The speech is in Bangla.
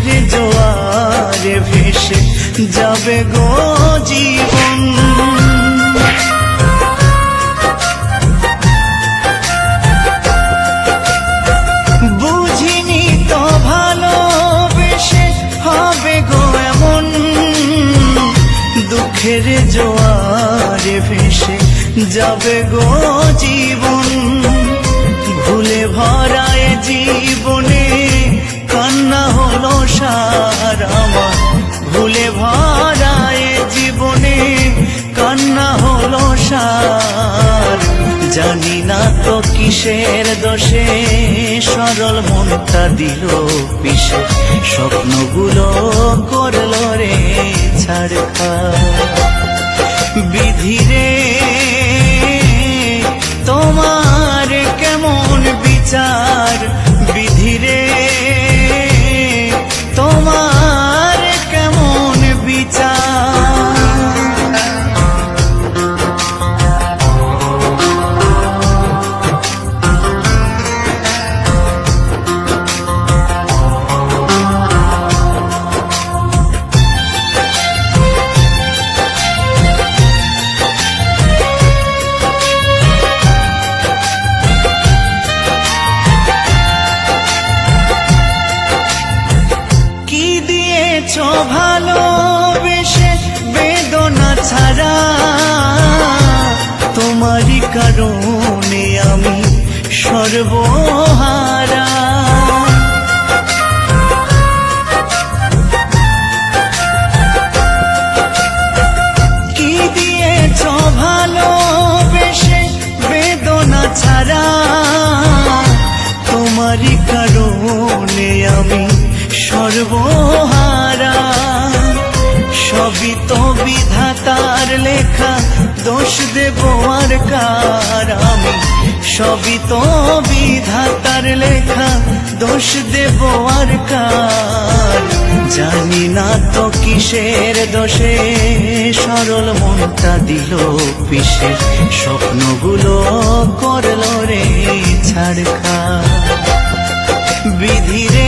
দুঃখের জোয়ারে ভেসে যাবে গো জীবন। বুঝিনি তো ভালোবেসে হবে গো এমন। দুঃখের জোয়ারে ভেসে যাবে গো জীবন। ভুলে ভরায় জীবনে জানি না তো কিসের দোষে। সরল মনটা দিল পিসে। স্বপ্নগুলো করল রে ছাড়খা। বিধিরে তোমার কেমন বিচার? ভালোবেসে বেদনা ছাড়া তোমারই কারণে আমি সর্বহারা। কি দিয়েছ ভালোবেসে বেদনা ছাড়া? তোমারই কারণে আমি সর্বহারা। বিধাতার লেখা, দোষ দেব আর সবই তো বিধাতার লেখা, দোষ দেব কার জানি না তো কিসের দোষে, সরল মনটা দিল পিসের স্বপ্নগুলো করল রে ছাড়খা। বিধিরে